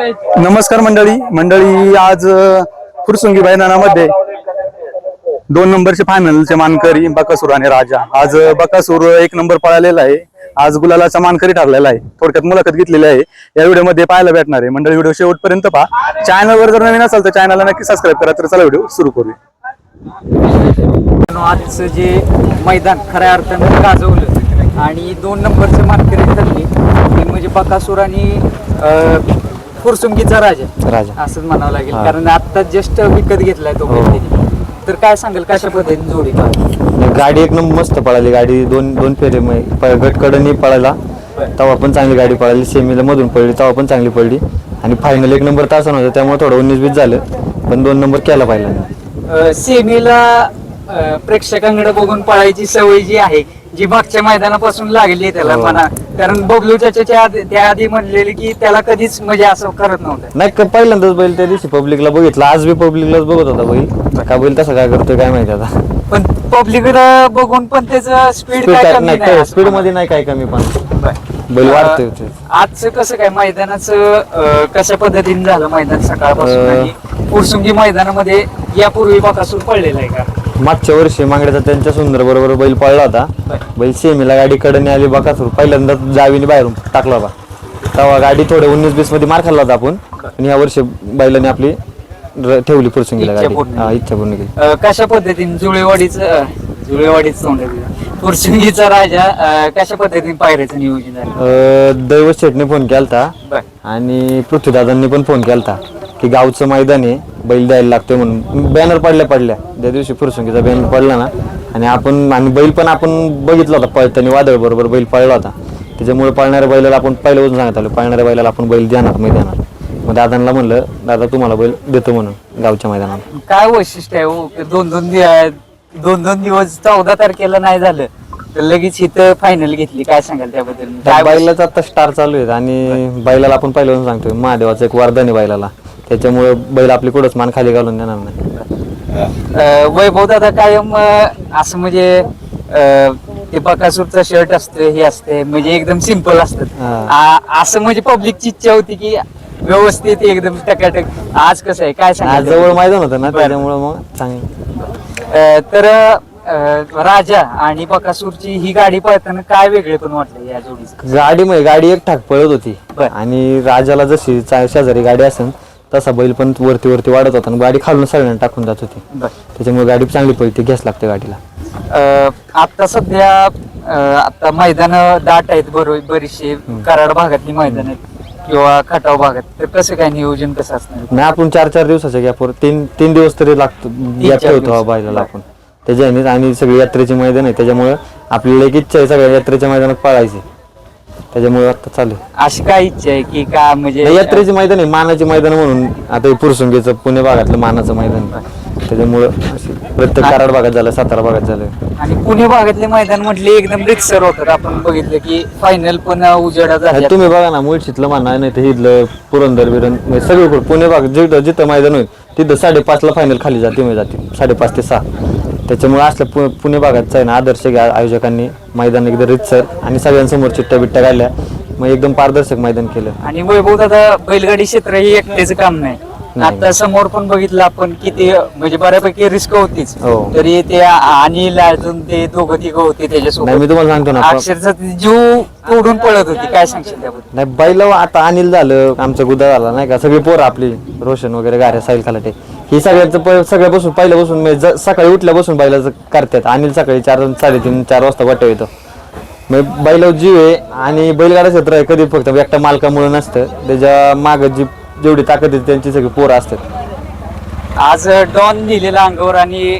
नमस्कार मंडळी. मंडळी आज फुरसुंगी मैदानामध्ये दोन नंबरचे फायनलचे मानकरी बकासूर आणि राजा. आज बकासूर एक नंबर पळालेला आहे. आज गुलालाचा मानकरी ठरलेला आहे. थोडक्यात मुलाखत घेतलेली आहे. या व्हिडिओमध्ये पाहायला भेटणार आहे. मंडळी व्हिडिओ शेवटपर्यंत पहा. चॅनलवर जर नवीन असाल तर चॅनलला नक्की सबस्क्राईब करा. तर चला व्हिडिओ सुरू करूया. मित्रांनो, आजचं जे मैदान खऱ्या अर्थानं गाजवलं. आणि दोन नंबरचे मानकरी ठरले. म्हणजे बकासूर आणि फुरसुंगीचा राजा. राजा. असंच म्हणावं लागेल. हा. कारण आता जस्ट विकत घेतलाय तो हो. तर काय सांगेल कशा पद्धतीने जोडी पाहिजे गाडी एक नंबर मस्त पळाली. गाडी दोन दोन फेरे म- प- गटकडनी पळाला. तेव्हा पण चांगली गाडी पळाली. सेमीला मधून पडली तेव्हा पण चांगली पडली आणि फायनल एक नंबर तासा नव्हता त्यामुळे थोडं उन्नीस बीस झालं. पण दोन नंबर केला पाहिला सेमीला प्रेक्षकांकडे बघून पळायची सवय जी आहे जी मागच्या मैदानापासून लागली आहे त्याला हो. म्हणा. कारण बबलू आधी- त्या आधी म्हणलेले की त्याला कधीच म्हणजे असं करत नव्हतं. नाही का पहिल्यांदाच बैल त्या दिवशी पब्लिकला बघितला. आज बी पब्लिकलाच बघत होता बैल. का बैल तसं काय करतोय काय माहिती आता. पण पब्लिक बघून पण त्याचं स्पीड स्पीड काय कमी नाही स्पीडमध्ये नाही काय कमी पण. बैल वाढतोय ते. आजचं कसं काय? मैदानाचं अं, कशा पद्धतीने झालं मैदान सकाळपासून? आणि पुरसुंगी मैदानामध्ये यापूर्वी बकासूर पडलेला आहे का? मागच्या वर्षी मागण्याचा त्यांच्या सुंदर बरोबर बैल पळला होता. बैल सेमीला गाडी कडे आली बकासूर पहिल्यांदा जावीने बाहेरून टाकला होता. तेव्हा गाडी थोडे उन्नीस बीसमध्ये मार खाल्ला होता आपण. आणि या वर्षी बैलाने आपली र- ठेवली पुरसुंगीला इच्छा गाडी पूर्ण हा इच्छा पूर्ण केली. अं, कशा पद्धतीने जुळेवाडीचं अं, जुळेवाडीचं तोंड आहे तुझं. पुरसुंगीचा राजा अं, कशा पद्धतीने पायऱ्याचं नियोजन झालं? अं, दैवत शेठने फोन केलता. बर. आणि पृथ्वीदादांनी पण फोन केलता. की गावचं मैदान आहे. बैल द्यायला लागतोय म्हणून. बॅनर पडल्या पडल्या. त्या दिवशी फुरसुंगीचा बॅनर पडला ना आणि आपण आणि बैल पण आपण बघितला होता पळताना वादळ बरोबर बैल पळला होता. त्याच्यामुळे पळणाऱ्या बैलाला आपण पहिल्यापासून सांगत आलो. पळणाऱ्या बैलाला आपण बैल देणार मैदानात मग दादांना म्हणलं दादा तुम्हाला बैल देतो म्हणून गावच्या मैदानात. काय वैशिष्ट्य आहे हो? दोन दोन दोन दोन दिवस चौदा तारखेला नाही झालं. तर लगेच इथं फायनल घेतली. काय सांगाल त्याबद्दल? त्या काय बैलाचा आता स्टार चालू आहे आणि बैलाला आपण पहिल्यापासून सांगतोय. महादेवाचं एक वरदान आहे बैलाला. त्याच्यामुळे बैल आपली कुठंच मान खाली घालून देणार नाही. अं, वैभव दादा कायम अं, असं म्हणजे अं, ते बकासूरचं शर्ट असतं हे असते म्हणजे एकदम सिंपल असतं. हा. आ- असं म्हणजे पब्लिकची इच्छा होती की व्यवस्थित एकदम टकाटक. आज कसं आहे? काय आज जवळ मैदान होतं ना बरं. त्याच्यामुळे मग चांगलं. अं, तर अं, राजा आणि बकासूरची ही गाडी पळताना काय वेगळे पण वाटलं या जोडीचं? गाडी म्हणजे गाडी एक ठाक पळत होती. बर. आणि राजाला जशी चा- शेजारी गाडी असेल तसा बैल पण वरती वरती वाढत होता आणि गाडी खालून सगळ्यांना टाकून जात होती. त्याच्यामुळे गाडी चांगली पळते घ्यास लागते गाडीला. अं, आता सध्या अं, आता मैदान दाट आहेत बरो बरीचशी. कराड भागातली मैदान आहेत किंवा खटाव भागात. तर कसं काय नियोजन कसं असणार? नाही आपण चार चार दिवसाच्या गॅपवर तीन तीन दिवस तरी लागतो गॅप ठेवतो हा दिवस. बैलाला आपण. त्याच्याने आणि सगळी यात्रेचे मैदान आहे त्याच्यामुळे आपल्याला एक इच्छा आहे सगळ्या यात्रेच्या मैदानात पळायची. त्याच्यामुळे आता चालू. आहे. अशी काय इच्छा आहे की का म्हणजे यात्रेचे मैदान आहे मानाचे मैदान म्हणून आता हे पुरसुंगीचं पुणे भागातलं मानाचं मैदान. त्याच्यामुळं अशी प्रत्येक कराड भागात झालं सातारा भागात झालं. आणि पुणे भागातले मैदान म्हटले एकदम रिक्सर होतात. आपण बघितलं की फायनल पण उजेडा तुम्ही बघा ना मुळशीतलं म्हणा नाही तर इथलं पुरंदर बिरन म्हणजे सगळीकडे पुणे भाग जिथं जिथं मैदान होईल तिथं साडेपाचला फायनल खाली जाते मी जाते साडेपाच ते सहा. त्याच्यामुळे असलं पु पुणे भागातचं आहे ना आदर्श घ्या आयोजकांनी मैदान एकदम रितसर आणि सगळ्यांसमोर चिट्ट्या बिट्ट्या काढल्या. मग एकदम पारदर्शक मैदान केलं. आणि वैभव दादा बैलगाडी क्षेत्र हे एकट्याचं काम नाही. नाही. आता समोर पण बघितलं आपण की ते म्हणजे बऱ्यापैकी रिस्क होतीच. हो. तरी ते अनिल अजून ते दोघं तिघं होते नाही मी त्याच्यासोबत तुम्हाला सांगतो ना अक्षरशः ती जीव तोडून पळत होती काय सांगशील त्याबद्दल? नाही बैल आता अनिल झालं आमचं गुदा झाला नाही का? सगळी पोरं आपली रोशन वगैरे गाऱ्या साईल खालाटे. ही सगळ्यांचं प- सगळ्यापासून पहिल्यापासून म्हणजे सकाळी उठल्यापासून बैलाचं करतात. अनिल सकाळी चार साडेतीन चार वाजता वाटव येतो. मग बैल जीव आहे आणि बैलगाडा क्षेत्र आहे कधी फक्त एकट्या मालकामुळे नसतं त्याच्या माग जी जेवढी ताकद आहे त्यांची सगळी पोरं असतात. आज डॉन दिलेला अंगावर आणि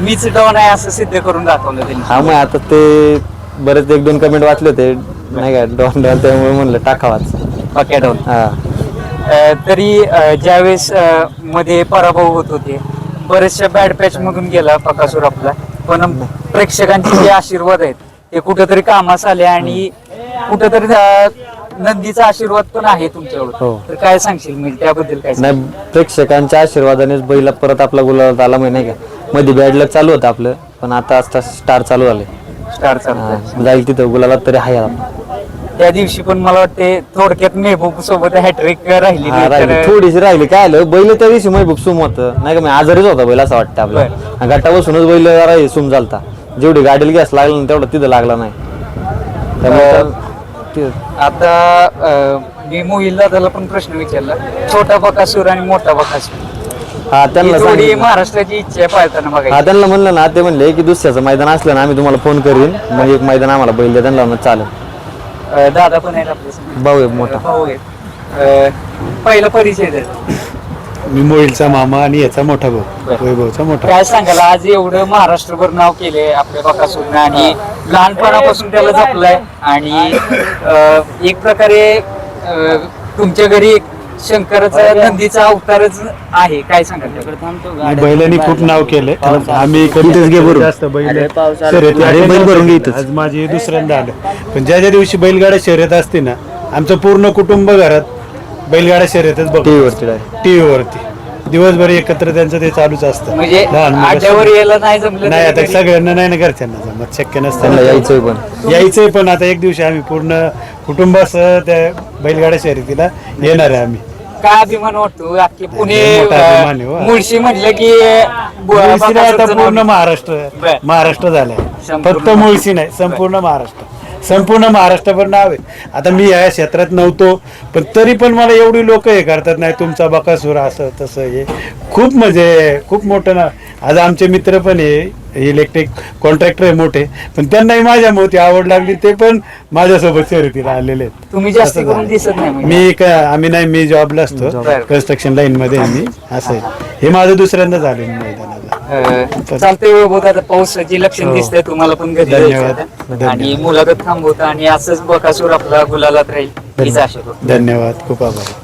मीच डॉन आहे असं सिद्ध करून दाखवलं त्यांनी. हा मग आता ते बरेच एक दोन कमेंट वाचले होते. नाही का डॉन डॉन त्यामुळे म्हणलं टाकावाच पक्या डॉन. हा. तरी ज्यावेळेस मध्ये पराभव होत होते बरेचशा बॅड पॅच मधून गेला पकासूर आपला पण प्रेक्षकांचे जे आशीर्वाद आहेत ते कुठेतरी कामास आले आणि कुठेतरी नंदीचा आशीर्वाद पण आहे तुमच्यावर हो. तर काय सांगशील म्हणजे त्याबद्दल काय? नाही प्रेक्षकांच्या आशीर्वादानेच बैला परत आपला गुलाबात आला माहिती नाही का मध्ये बॅड लक चालू होतं आपलं पण आता आता स्टार चालू झाले स्टार चालतंय जाईल तिथं गुलाबात तरी आहे. त्या दिवशी पण मला वाटते थोडक्यात मेहबूब सोबत हॅट्रिक राहिली हा, राहिली. थोडीशी राहिली. काय आलं बैल त्या दिवशी महबूब सुम होतं. नाही का मी आजारीच होता बैल असं वाटतं आपल्याला गट्टा बसूनच बैल जरा हे सुम झालता. जेवढी गाडीला गॅस लागला ना तेवढं तिथं लागला नाही. त्यामुळे तर ते- आता अं, मी मोहिल दादाला पण प्रश्न विचारला. छोटा बकासूर आणि मोठा बकासूर हा ही त्यांना थोडी सांगितलं. महाराष्ट्राची इच्छा आहे पाळताना हा बघायची त्यांना म्हणलं ना ते म्हणले की दुसऱ्याचं मैदान असलं ना आम्ही तुम्हाला फोन करीन. मग एक मैदान आम्हाला बैल द्या त्यांना म्हणलं चालेल. अं, दादा पण आहेत आपल्या. भाऊ आहे मोठा. भाऊ आहेत. अं, पहिला परिचय द्या. मी मोहिलचा मामा आणि याचा मोठा भाऊ. वैभवचा मोठा. काय सांगाल आज एवढं महाराष्ट्रभर नाव केले आपल्या बकासूरनं आणि लहानपणापासून त्याला जपलंय. आणि अं, एक प्रकारे अं, तुमच्या घरी एक शंकराचा नंदीचा अवतारच आहे. काय सांगाल बैलांनी खूप नाव केलंय. आम्ही जास्त बैल शर्यती अरे, बैल भरून घे इथंच. आज माझी दुसऱ्यांदा आलं. पण ज्या ज्या दिवशी बैलगाड्या शर्यत असते ना आमचं पूर्ण कुटुंब घरात बैलगाड्या शर्यतच बघ टीव्ही वरती direct. टीव्ही वरती दिवसभर एकत्र त्यांचं ते चालूच असतं. म्हणजे लहान मुलं आड्यावर यायला नाही जमलं नाही तरी आता सगळ्यांना नाही ना घरच्यांना जमत. शक्य त्यांना नसतं यायचंय पण. यायचंय पण आता एक दिवशी आम्ही पूर्ण कुटुंबासह त्या बैलगाड्या शर्यतीला येणार आहे आम्ही. काय अभिमान वाटतो? अख्खे पुणे लय मोठा अं, अभिमान आहे हो. मुळशी म्हटलं की आता पूर्ण महाराष्ट्र बर. महाराष्ट्र झालाय. संपूर्ण फक्त मुळशी नाही संपूर्ण महाराष्ट्र. संपूर्ण महाराष्ट्रभर नाव आहे आता मी या क्षेत्रात नव्हतो पण तरी पण मला एवढी लोक हे करतात नाही तुमचा बकासूर असं तसं हे खूप म्हणजे खूप मोठं ना आज आमचे मित्र पण आहे इलेक्ट्रिक कॉन्ट्रॅक्टर आहे मोठे पण त्यांनाही माझ्या मोठी आवड लागली ते पण माझ्यासोबत शर्यतीला आलेले आहेत तुम्ही जास्त असं करून झालं. दिसत नाही म्हणजे. मी काय आम्ही नाही मी जॉबला असतो. कन्स्ट्रक्शन लाईन मध्ये मी असं आहे हे माझं दुसऱ्यांदा झालं मैदानाला अं, चालतंय बघ आता पावसाची लक्षण दिसतंय तुम्हाला पण घरी धन्यवाद. आता. आणि मुलाखत थांबवता आणि असंच बकासूर आपला गुलालात राहील. हीच आशा करतो. धन्यवाद. खूप आभार.